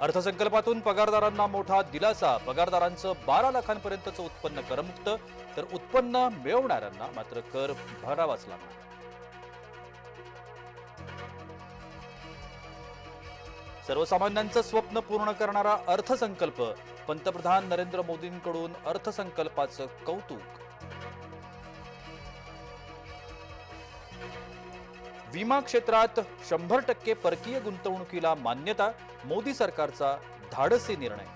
अर्थसंकल्पातून पगारदारांना मोठा दिलासा. पगारदारांचं बारा लाखांपर्यंतचं उत्पन्न करमुक्त तर उत्पन्न मिळवणाऱ्यांना मात्र कर भरावाच लागणार सर्वसामान्यांचं स्वप्न पूर्ण करणारा अर्थसंकल्प पंतप्रधान नरेंद्र मोदींकडून अर्थसंकल्पाचं कौतुक. विमा क्षेत्रात शंभर टक्के परकीय गुंतवणुकीला मान्यता मोदी सरकारचा धाडसी निर्णय.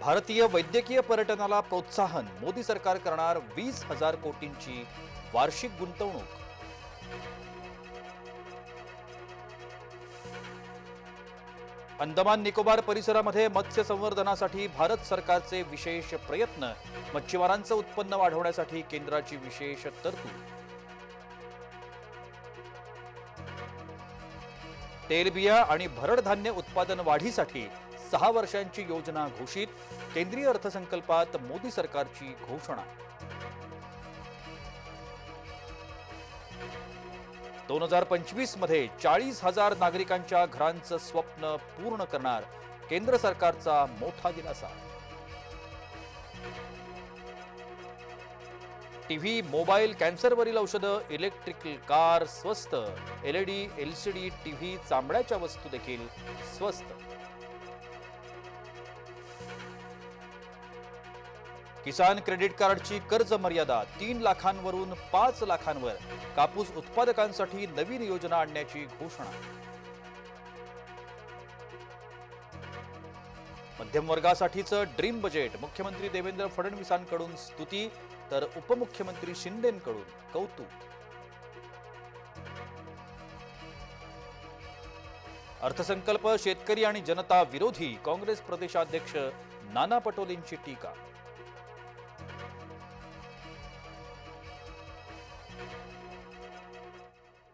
भारतीय वैद्यकीय पर्यटनाला प्रोत्साहन मोदी सरकार करणार वीस हजार कोटींची वार्षिक गुंतवणूक. अंदमान निकोबार परिसरामध्ये मत्स्य संवर्धनासाठी भारत सरकारचे विशेष प्रयत्न मच्छीमारांचं उत्पन्न वाढवण्यासाठी केंद्राची विशेष तरतूद. तेलबिया आणि भरड धान्य उत्पादन वाढीसाठी सहा वर्षांची योजना घोषित केंद्रीय अर्थसंकल्पात मोदी सरकारची घोषणा. दोन हजार पंचवीसमध्ये चाळीस हजार नागरिकांच्या घरांचं स्वप्न पूर्ण करणार केंद्र सरकारचा मोठा दिलासा. टीव्ही मोबाईल कॅन्सरवरील औषधं इलेक्ट्रिकल कार स्वस्त. एलईडी एलसीडी टीव्ही चांबड्याच्या वस्तू देखील स्वस्त. किसान क्रेडिट कार्डची कर्ज मर्यादा तीन लाखांवरून पाच लाखांवर. कापूस उत्पादकांसाठी नवीन योजना आणण्याची घोषणा. मध्यम वर्गासाठीचं ड्रीम बजेट. मुख्यमंत्री देवेंद्र फडणवीसांकडून स्तुती तर उपमुख्यमंत्री शिंदेंकडून कौतुक. अर्थसंकल्प शेतकरी आणि जनता विरोधी काँग्रेस प्रदेशाध्यक्ष नाना पटोलेंची टीका.